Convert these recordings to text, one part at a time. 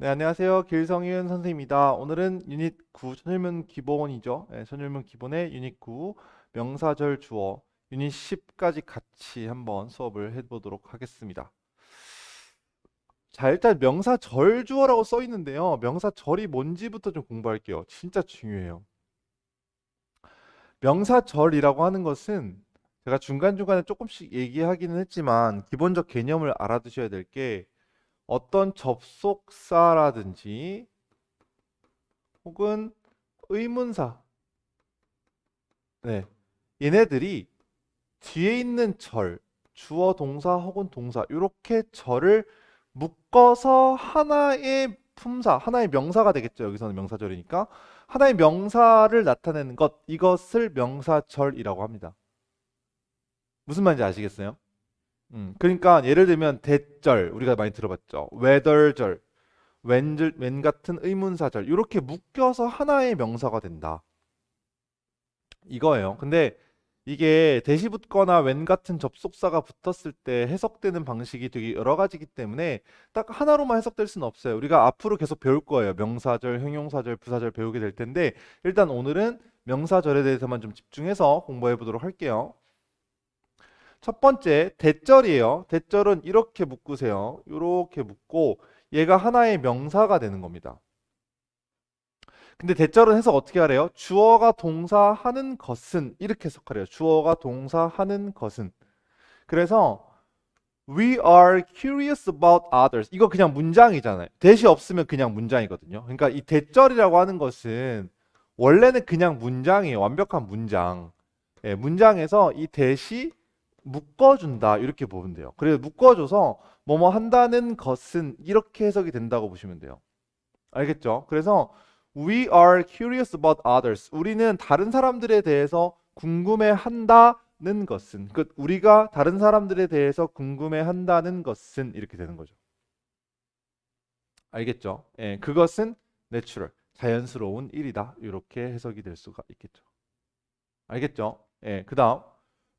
네, 안녕하세요. 길성윤 선생님입니다. 오늘은 유닛 9 천일문 기본이죠. 네, 천일문 기본의 유닛 9 명사절 주어 유닛 10까지 같이 한번 수업을 해보도록 하겠습니다. 자, 일단 명사절 주어라고 써 있는데요. 명사절이 뭔지부터 좀 공부할게요. 진짜 중요해요. 명사절이라고 하는 것은 제가 중간중간에 조금씩 얘기하기는 했지만 기본적 개념을 알아두셔야 될게 어떤 접속사라든지 혹은 의문사 네. 얘네들이 뒤에 있는 절, 주어, 동사 혹은 동사 이렇게 절을 묶어서 하나의 품사, 하나의 명사가 되겠죠. 여기서는 명사절이니까 하나의 명사를 나타내는 것, 이것을 명사절이라고 합니다. 무슨 말인지 아시겠어요? 음, 그러니까 예를 들면 대절 우리가 많이 들어봤죠. whether절, when, when 같은 의문사절 이렇게 묶여서 하나의 명사가 된다. 이거예요. 근데 이게 대시 붙거나 when 같은 접속사가 붙었을 때 해석되는 방식이 되게 여러 가지이기 때문에 딱 하나로만 해석될 수는 없어요. 우리가 앞으로 계속 배울 거예요. 명사절, 형용사절, 부사절 배우게 될 텐데 일단 오늘은 명사절에 대해서만 좀 집중해서 공부해 보도록 할게요. 첫 번째 대절이에요. 대절은 이렇게 묶으세요. 이렇게 묶고 얘가 하나의 명사가 되는 겁니다. 근데 대절은 해석 어떻게 하래요? 주어가 동사하는 것은 이렇게 해석하래요. 주어가 동사하는 것은. 그래서 We are curious about others. 이거 그냥 문장이잖아요. 대시 없으면 그냥 문장이거든요. 그러니까 이 대절이라고 하는 것은 원래는 그냥 문장이에요. 완벽한 문장. 예, 문장에서 이 대시 묶어준다 이렇게 보면 돼요. 그래서 묶어줘서 뭐뭐 한다는 것은 이렇게 해석이 된다고 보시면 돼요. 알겠죠? 그래서 we are curious about others. 우리는 다른 사람들에 대해서 궁금해한다는 것은 그 우리가 다른 사람들에 대해서 궁금해한다는 것은 이렇게 되는 거죠. 알겠죠? 예, 그것은 내추럴, 자연스러운 일이다. 이렇게 해석이 될 수가 있겠죠. 알겠죠? 예, 그다음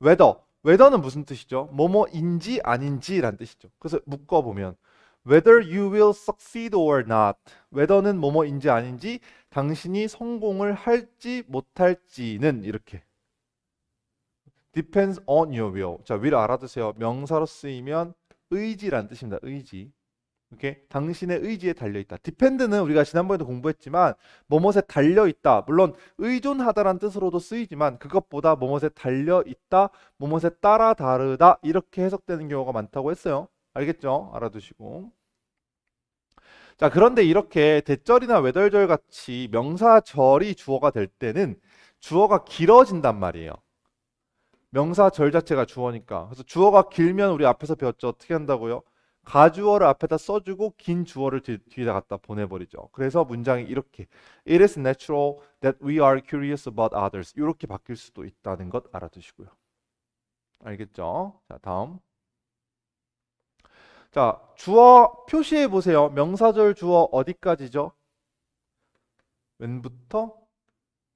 whether whether는 무슨 뜻이죠? 뭐뭐인지 아닌지란 뜻이죠. 그래서 묶어 보면 whether you will succeed or not. whether는 뭐뭐인지 아닌지 당신이 성공을 할지 못할지는 이렇게 depends on your will. 자, will 알아두세요. 명사로 쓰이면 의지란 뜻입니다. 의지. 이렇게 당신의 의지에 달려 있다. depend는 우리가 지난번에도 공부했지만 뭐뭇에 달려 있다. 물론 의존하다란 뜻으로도 쓰이지만 그것보다 뭐뭇에 달려 있다, 뭐뭇에 따라 다르다 이렇게 해석되는 경우가 많다고 했어요. 알겠죠? 알아두시고. 자, 그런데 이렇게 대절이나 외덜절 같이 명사절이 주어가 될 때는 주어가 길어진단 말이에요. 명사절 자체가 주어니까. 그래서 주어가 길면 우리 앞에서 배웠죠. 어떻게 한다고요? 가주어를 앞에다 써주고 긴 주어를 뒤, 뒤에다 갖다 보내버리죠. 그래서 문장이 이렇게 It is natural that we are curious about others 이렇게 바뀔 수도 있다는 것 알아두시고요. 알겠죠? 자 다음 자 주어 표시해 보세요. 명사절 주어 어디까지죠? 웬부터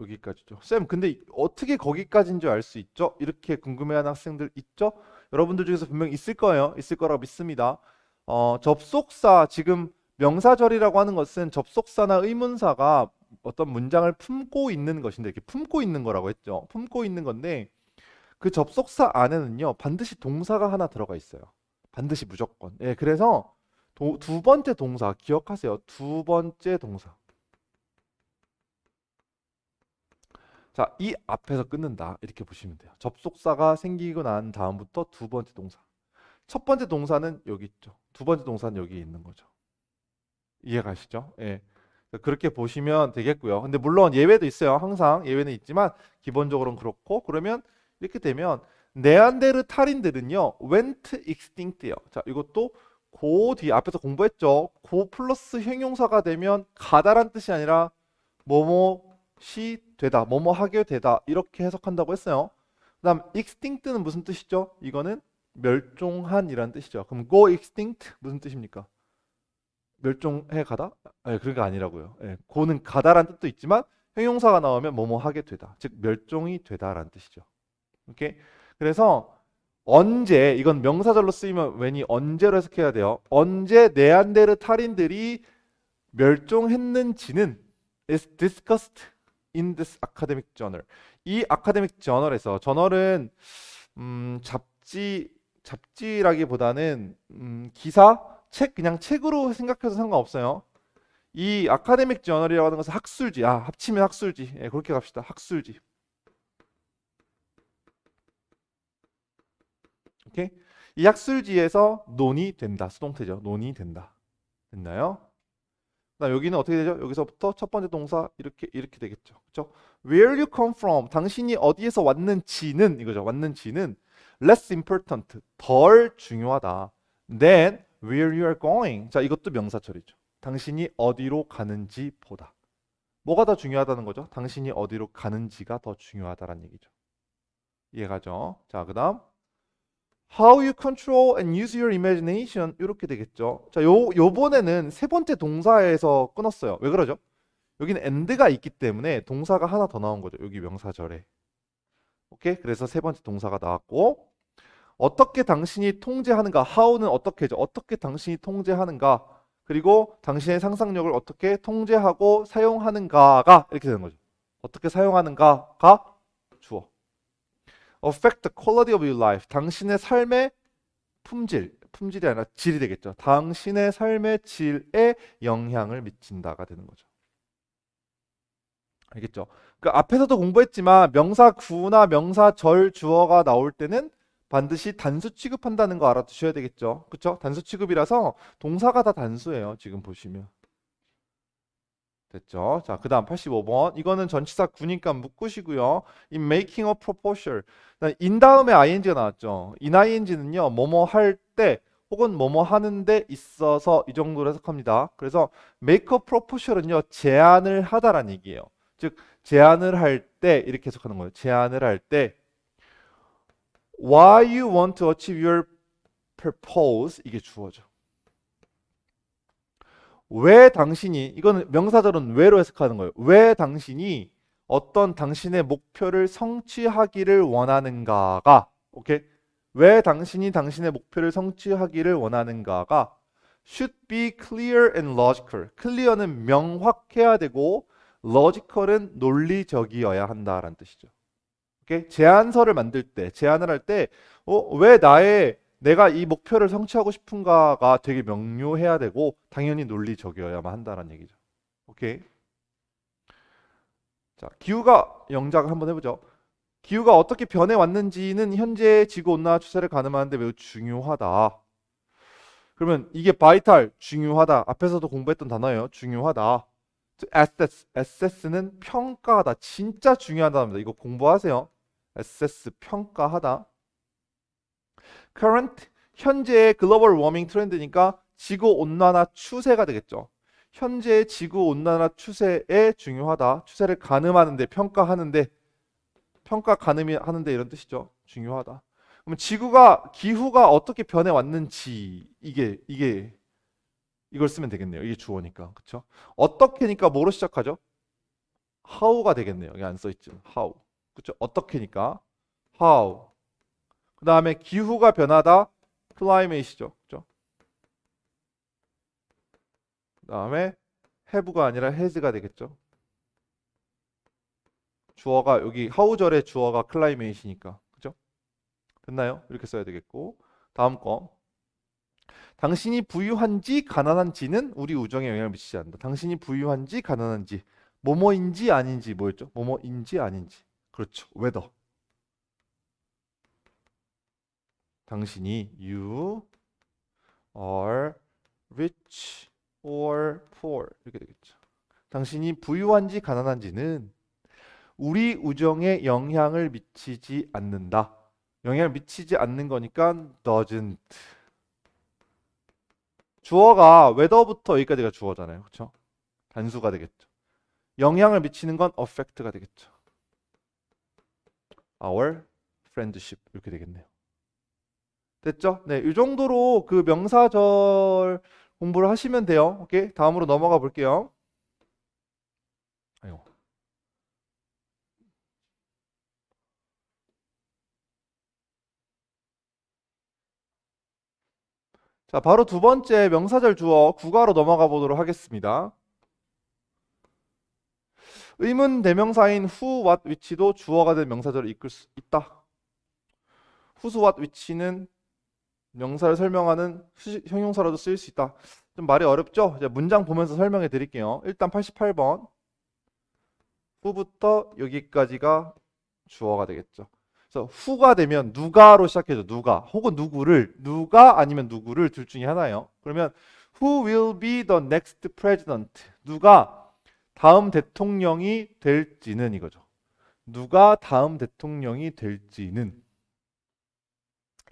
여기까지죠. 쌤 근데 어떻게 거기까지인 줄 알 수 있죠? 이렇게 궁금해하는 학생들 있죠? 여러분들 중에서 분명 있을 거예요. 있을 거라고 믿습니다. 어, 접속사 지금 명사절이라고 하는 것은 접속사나 의문사가 어떤 문장을 품고 있는 것인데 이렇게 품고 있는 거라고 했죠. 품고 있는 건데 그 접속사 안에는요 반드시 동사가 하나 들어가 있어요. 반드시 무조건. 예, 그래서 도, 두 번째 동사 기억하세요. 두 번째 동사. 자, 이 앞에서 끊는다. 이렇게 보시면 돼요. 접속사가 생기고 난 다음부터 두 번째 동사. 첫 번째 동사는 여기 있죠. 두 번째 동사는 여기 있는 거죠. 이해가시죠? 예. 그렇게 보시면 되겠고요. 근데 물론 예외도 있어요. 항상 예외는 있지만 기본적으로는 그렇고 그러면 이렇게 되면 네안데르탈인들은요 went extinct예요. 자, 이것도 고 뒤 앞에서 공부했죠. 고 플러스 형용사가 되면 가다란 뜻이 아니라 뭐뭐 시 되다, 뭐뭐 하게 되다 이렇게 해석한다고 했어요. 그다음 extinct는 무슨 뜻이죠? 이거는 멸종한이라는 뜻이죠. 그럼 go extinct 무슨 뜻입니까? 멸종해 가다? 아니, 그런 게 아니라고요. 예, 고는 가다란 뜻도 있지만 형용사가 나오면 뭐뭐 하게 되다. 즉 멸종이 되다라는 뜻이죠. 오케이? 그래서 언제 이건 명사절로 쓰이면 왠이 언제로 해석해야 돼요? 언제 네안데르탈인들이 멸종했는지는 is discussed in this academic journal. 이 아카데믹 저널에서 저널은 음, 잡지 잡지라기보다는 음, 기사, 책 그냥 책으로 생각해도 상관없어요. 이 아카데믹 저널이라고 하는 것은 학술지. 아, 합치면 학술지. 예, 그렇게 갑시다. 학술지. 오케이? 이 학술지에서 논의된다. 수동태죠. 논의된다. 됐나요? 그다음 여기는 어떻게 되죠? 여기서부터 첫 번째 동사 이렇게 이렇게 되겠죠. 그렇죠? Where you come from, 당신이 어디에서 왔는지는 이거죠. 왔는지는 less important, 덜 중요하다. Than where you are going. 자, 이것도 명사 처리죠. 당신이 어디로 가는지 보다. 뭐가 더 중요하다는 거죠? 당신이 어디로 가는지가 더 중요하다라는 얘기죠. 이해가죠? 자, 그다음 How you control and use your imagination 이렇게 되겠죠. 자, 요 요번에는 세 번째 동사에서 끊었어요. 왜 그러죠? 여기는 and가 있기 때문에 동사가 하나 더 나온 거죠. 여기 명사절에. 오케이? 그래서 세 번째 동사가 나왔고 어떻게 당신이 통제하는가? how는 어떻게죠? 어떻게 당신이 통제하는가? 그리고 당신의 상상력을 어떻게 통제하고 사용하는가가 이렇게 되는 거죠. 어떻게 사용하는가가 주어. affect the quality of your life. 당신의 삶의 품질, 품질이 아니라 질이 되겠죠. 당신의 삶의 질에 영향을 미친다가 되는 거죠. 알겠죠? 그 앞에서도 공부했지만 명사 구나 명사 절 주어가 나올 때는 반드시 단수 취급한다는 거 알아두셔야 되겠죠. 그렇죠? 단수 취급이라서 동사가 다 단수예요. 지금 보시면. 됐죠? 자, 그 다음 85번. 이거는 전치사 구니까 묶으시고요. in making a proposal. in 다음에 ing가 나왔죠. in ing는요. 뭐뭐 할 때 혹은 뭐뭐 하는데 있어서 이 정도로 해석합니다. 그래서 make a proposal은요. 제안을 하다라는 얘기예요. 즉 제안을 할 때 이렇게 해석하는 거예요. 제안을 할 때 why you want to achieve your purpose 이게 주어져. 왜 당신이 이거는 명사절은 왜로 해석하는 거예요. 왜 당신이 어떤 당신의 목표를 성취하기를 원하는가가 오케이? 왜 당신이 당신의 목표를 성취하기를 원하는가가 should be clear and logical. clear는 명확해야 되고 logical은 논리적이어야 한다라는 뜻이죠. 오케이? 제안서를 만들 때, 제안을 할 때, 어, 왜 나의 내가 이 목표를 성취하고 싶은가가 되게 명료해야 되고 당연히 논리적이어야만 한다는 얘기죠. 오케이. 자, 기후가 영작 한번 해보죠. 기후가 어떻게 변해 왔는지는 현재 지구 온난화 추세를 가늠하는데 매우 중요하다. 그러면 이게 바이탈 중요하다. 앞에서도 공부했던 단어예요. 중요하다. Assess, assess는 평가하다. 진짜 중요하답니다. 이거 공부하세요. assess 평가하다. current 현재의 글로벌 워밍 트렌드니까 지구 온난화 추세가 되겠죠. 현재의 지구 온난화 추세에 중요하다. 추세를 가늠하는데 평가하는데 평가 가늠이 하는데 이런 뜻이죠. 중요하다. 그러면 지구가 기후가 어떻게 변해 왔는지 이게 이게 이걸 쓰면 되겠네요. 이게 주어니까. 그렇죠? 어떻게니까 뭐로 시작하죠? how가 되겠네요. 여기 안 써 있죠. how. 그렇죠? 어떻게니까 how. 그 다음에 기후가 변하다 climate이죠. 그죠? 그 다음에 have가 아니라 has가 되겠죠. 주어가 여기 how절의 주어가 climate이니까. 그죠? 됐나요? 이렇게 써야 되겠고 다음 거 당신이 부유한지 가난한지는 우리 우정에 영향을 미치지 않는다. 당신이 부유한지 가난한지 뭐뭐인지 아닌지 뭐였죠? 뭐뭐인지 아닌지 그렇죠. 웨더 당신이 you are rich or poor 이렇게 되겠죠. 당신이 부유한지 가난한지는 우리 우정에 영향을 미치지 않는다. 영향을 미치지 않는 거니까 doesn't. 주어가 whether부터 여기까지가 주어잖아요. 그렇죠? 단수가 되겠죠. 영향을 미치는 건 affect가 되겠죠. our friendship 이렇게 되겠네요. 됐죠? 네, 이 정도로 그 명사절 공부를 하시면 돼요. 오케이, 다음으로 넘어가 볼게요. 아이고. 자, 바로 두 번째 명사절 주어 국어로 넘어가 보도록 하겠습니다. 의문 대명사인 who, what, which도 주어가 된 명사절을 이끌 수 있다. whose, what, which는 명사를 설명하는 수- 형용사로도 쓰일 수 있다. 좀 말이 어렵죠? 이제 문장 보면서 설명해 드릴게요. 일단 88번. who부터 여기까지가 주어가 되겠죠. 그래서 who가 되면 누가로 시작해줘. 누가 혹은 누구를 누가 아니면 누구를 둘 중에 하나예요. 그러면 who will be the next president? 누가 다음 대통령이 될지는 이거죠. 누가 다음 대통령이 될지는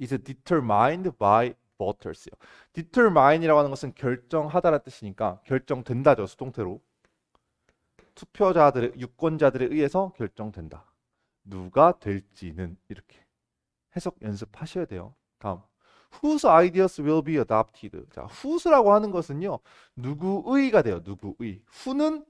is determined by voters요. determine이라고 하는 것은 결정하다라는 뜻이니까 결정된다죠. 수동태로. 투표자들의 유권자들에 의해서 결정된다. 누가 될지는 이렇게 해석 연습하셔야 돼요. 다음. Whose ideas will be adopted? 자, whose라고 하는 것은요. 누구의가 돼요. 누구의. who는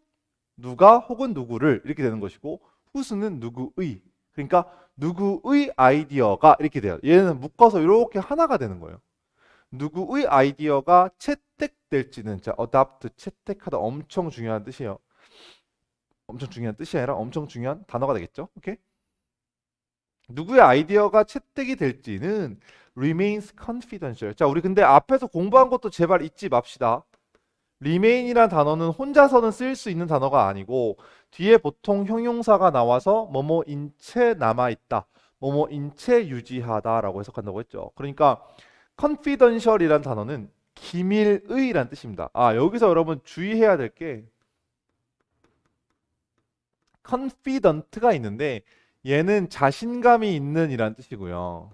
누가 혹은 누구를 이렇게 되는 것이고 whose는 누구의. 그러니까 누구의 아이디어가 이렇게 돼요. 얘는 묶어서 이렇게 하나가 되는 거예요. 누구의 아이디어가 채택될지는 자, adopt 채택하다 엄청 중요한 뜻이에요. 엄청 중요한 뜻이 아니라 엄청 중요한 단어가 되겠죠. 오케이? 누구의 아이디어가 채택이 될지는 remains confidential. 자, 우리 근데 앞에서 공부한 것도 제발 잊지 맙시다. remain이란 단어는 혼자서는 쓰일 수 있는 단어가 아니고 뒤에 보통 형용사가 나와서 뭐뭐인 채 남아 있다. 뭐뭐인 채 유지하다라고 해석한다고 했죠. 그러니까 confidential이란 단어는 기밀의란 뜻입니다. 아, 여기서 여러분 주의해야 될 게 confident가 있는데 얘는 자신감이 있는 이란 뜻이고요.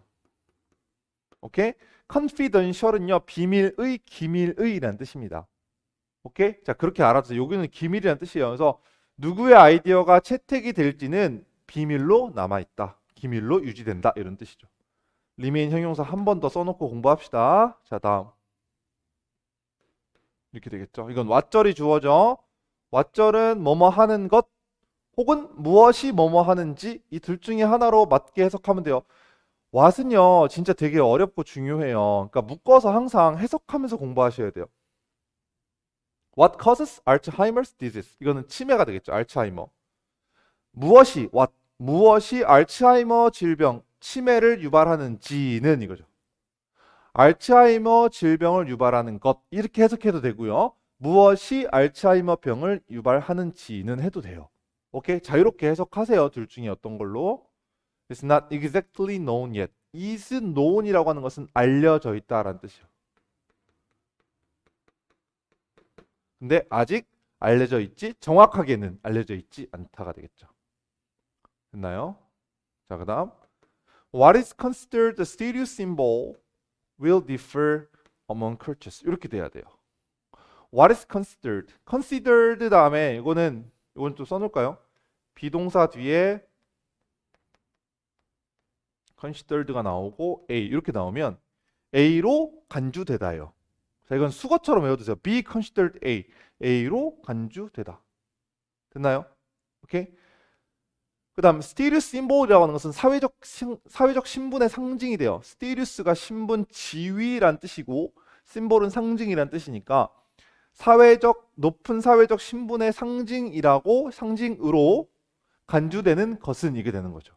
오케이? confidential은요, 비밀의, 기밀의란 뜻입니다. 오케이? 자, 그렇게 알아주세요. 여기는 기밀이란 뜻이에요. 그래서 누구의 아이디어가 채택이 될지는 비밀로 남아 있다. 기밀로 유지된다. 이런 뜻이죠. 리메인 형용사 한 번 더 써놓고 공부합시다. 자, 다음. 이렇게 되겠죠. 이건 왓절이 주어져. 왓절은 뭐뭐 하는 것 혹은 무엇이 뭐뭐 하는지 이 둘 중에 하나로 맞게 해석하면 돼요. 왓은요, 진짜 되게 어렵고 중요해요. 그러니까 묶어서 항상 해석하면서 공부하셔야 돼요. What causes Alzheimer's disease? 이거는 치매가 되겠죠. 알츠하이머. 무엇이 what 무엇이 알츠하이머 질병 치매를 유발하는지는 이거죠. 알츠하이머 질병을 유발하는 것 이렇게 해석해도 되고요. 무엇이 알츠하이머 병을 유발하는지는 해도 돼요. 오케이? 자유롭게 해석하세요. 둘 중에 어떤 걸로. It's not exactly known yet. is known이라고 하는 것은 알려져 있다라는 뜻이에요. 근데 아직 알려져 있지 정확하게는 알려져 있지 않다가 되겠죠. 됐나요? 자, 그다음 What is considered a stereo symbol will differ among cultures. 이렇게 돼야 돼요. What is considered? considered 다음에 이거는 이건 좀 써놓을까요? 비동사 뒤에 considered가 나오고 A 이렇게 나오면 A로 간주되다예요. 자, 이건 수거처럼 외워두세요. be considered A. A로 간주되다. 됐나요? 오케이? 그 다음 스티리우스 심볼이라고 하는 것은 사회적 신- 사회적 신분의 상징이 돼요. 스티리우스가 신분 지위란 뜻이고 심볼은 상징이란 뜻이니까 사회적 높은 사회적 신분의 상징이라고 상징으로 간주되는 것은 이게 되는 거죠.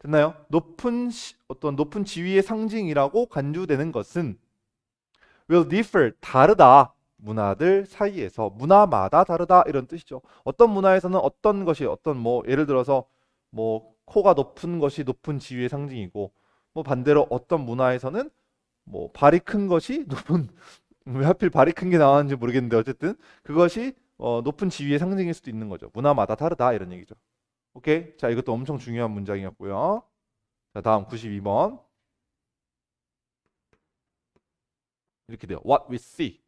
됐나요? 높은 시- 어떤 높은 지위의 상징이라고 간주되는 것은 will differ 다르다 문화들 사이에서 문화마다 다르다 이런 뜻이죠. 어떤 문화에서는 어떤 것이 어떤 뭐 예를 들어서 뭐 코가 높은 것이 높은 지위의 상징이고 뭐 반대로 어떤 문화에서는 뭐 발이 큰 것이 높은 왜 하필 발이 큰 게 나왔는지 모르겠는데 어쨌든 그것이 어, 높은 지위의 상징일 수도 있는 거죠. 문화마다 다르다 이런 얘기죠. 오케이? 자, 이것도 엄청 중요한 문장이었고요. 자, 다음 92번. 이렇게 돼요. What we see.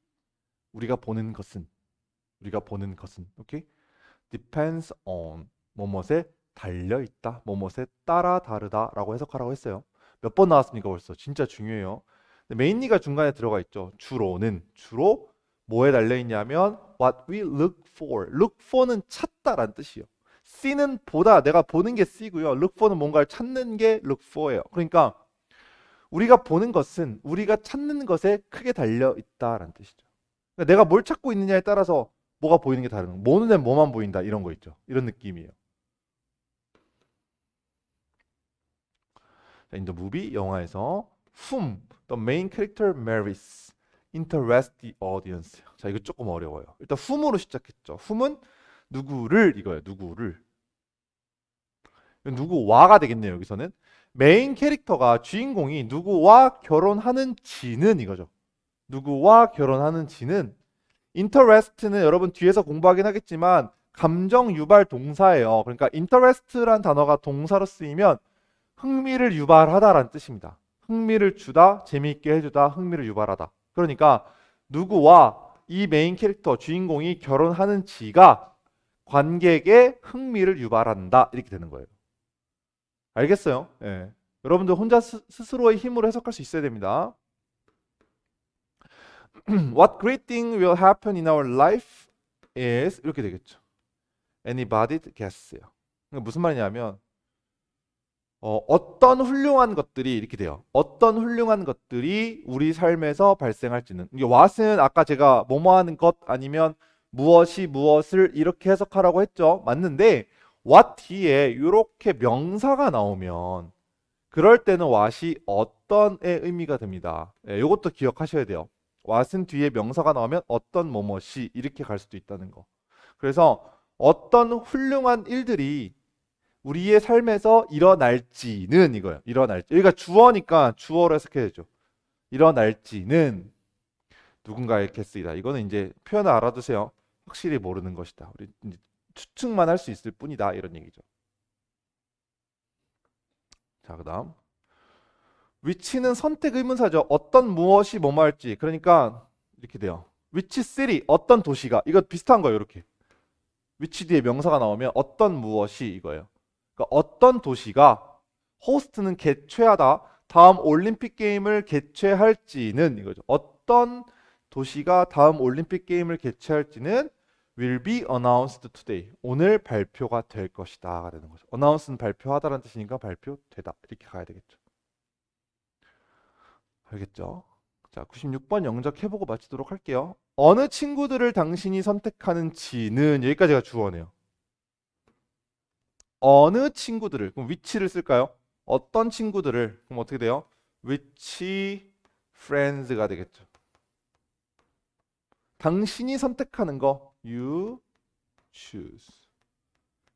우리가 보는 것은 우리가 보는 것은 오케이? depends on 뭐뭇에 달려 있다. 뭐뭇에 따라 다르다라고 해석하라고 했어요. 몇 번 나왔습니까 벌써? 진짜 중요해요. 메인리가 중간에 들어가 있죠. 주로는 주로 뭐에 달려 있냐면 what we look for. look for는 찾다라는 뜻이에요. see는 보다 내가 보는 게 see고요. look for는 뭔가를 찾는 게 look for예요. 그러니까 우리가 보는 것은 우리가 찾는 것에 크게 달려 있다라는 뜻이죠. 그러니까 내가 뭘 찾고 있느냐에 따라서 뭐가 보이는 게 다른 거. 뭐 눈에 뭐만 보인다 이런 거 있죠. 이런 느낌이에요. 자, the movie 영화에서 whom the main character marries interest the audience. 자, 이거 조금 어려워요. 일단 whom으로 시작했죠. whom은 누구를 이거예요. 누구를. 누구와가 되겠네요. 여기서는 메인 캐릭터가 주인공이 누구와 결혼하는지는 이거죠. 누구와 결혼하는지는 interest는 여러분 뒤에서 공부하긴 하겠지만 감정 유발 동사예요. 그러니까 interest란 단어가 동사로 쓰이면 흥미를 유발하다라는 뜻입니다. 흥미를 주다, 재미있게 해주다, 흥미를 유발하다. 그러니까 누구와 이 메인 캐릭터 주인공이 결혼하는 지가 관객의 흥미를 유발한다 이렇게 되는 거예요. 알겠어요? 예. 여러분들 혼자 스, 스스로의 힘으로 해석할 수 있어야 됩니다. What great thing will happen in our life is 이렇게 되겠죠. Anybody guess요. 무슨 말이냐면 어, 어떤 훌륭한 것들이 이렇게 돼요. 어떤 훌륭한 것들이 우리 삶에서 발생할지는 이게 what은 아까 제가 뭐뭐 하는 것 아니면 무엇이 무엇을 이렇게 해석하라고 했죠. 맞는데 what 뒤에 이렇게 명사가 나오면 그럴 때는 what이 어떤의 의미가 됩니다. 예, 이것도 기억하셔야 돼요. what은 뒤에 명사가 나오면 어떤 뭐뭐시 이렇게 갈 수도 있다는 거. 그래서 어떤 훌륭한 일들이 우리의 삶에서 일어날지는 이거예요. 일어날지. 여기가 주어니까 주어로 해석해야 되죠. 일어날지는 누군가의 개쓰이다. 이거는 이제 표현을 알아두세요. 확실히 모르는 것이다. 우리 추측만 할 수 있을 뿐이다. 이런 얘기죠. 자, 그다음 위치는 선택 의문사죠. 어떤 무엇이 뭐뭐 할지. 그러니까 이렇게 돼요. 위치 city 어떤 도시가 이거 비슷한 거예요. 이렇게 위치 뒤에 명사가 나오면 어떤 무엇이 이거예요. 그러니까 어떤 도시가 호스트는 개최하다 다음 올림픽 게임을 개최할지는 이거죠. 어떤 도시가 다음 올림픽 게임을 개최할지는 will be announced today. 오늘 발표가 될 것이다가 되는 거죠. announce는 발표하다라는 뜻이니까 발표되다 이렇게 가야 되겠죠. 알겠죠? 자, 96번 영작 해보고 마치도록 할게요. 어느 친구들을 당신이 선택하는지는 여기까지가 주어네요. 어느 친구들을 그럼 위치를 쓸까요? 어떤 친구들을 그럼 어떻게 돼요? which friends가 되겠죠. 당신이 선택하는 거 you choose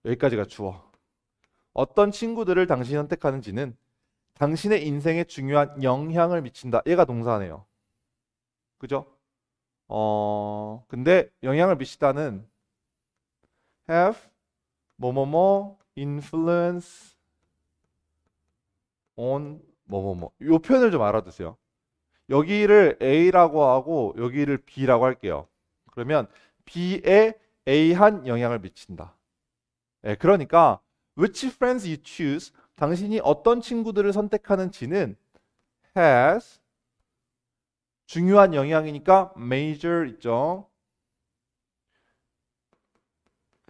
여기까지가 주어. 어떤 친구들을 당신이 선택하는지는 당신의 인생에 중요한 영향을 미친다. 얘가 동사네요. 그죠? 어, 근데 영향을 미치다는 have 뭐뭐뭐 influence on 뭐뭐뭐 요 표현을 좀 알아두세요. 여기를 A라고 하고 여기를 B라고 할게요. 그러면 B에 A한 영향을 미친다. 예, 그러니까 which friends you choose 당신이 어떤 친구들을 선택하는지는 has 중요한 영향이니까 major 있죠.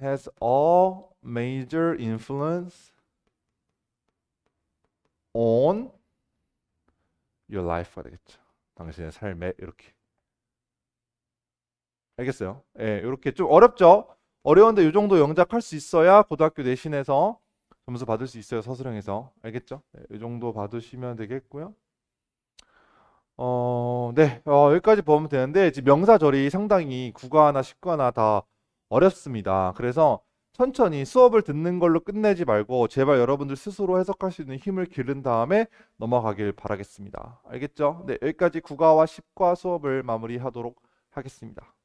has a major influence on your life가 되겠죠. 당신의 삶에 이렇게. 알겠어요? 예, 이렇게 좀 어렵죠? 어려운데 이 정도 영작할 수 있어야 고등학교 내신에서 점수 받을 수 있어요. 서술형에서. 알겠죠? 네, 이 정도 받으시면 되겠고요. 어, 네. 어, 여기까지 보면 되는데 지금 명사절이 상당히 국어하나 식구하나 다 어렵습니다. 그래서 천천히 수업을 듣는 걸로 끝내지 말고 제발 여러분들 스스로 해석할 수 있는 힘을 기른 다음에 넘어가길 바라겠습니다. 알겠죠? 네, 여기까지 국어와 식과 수업을 마무리하도록 하겠습니다.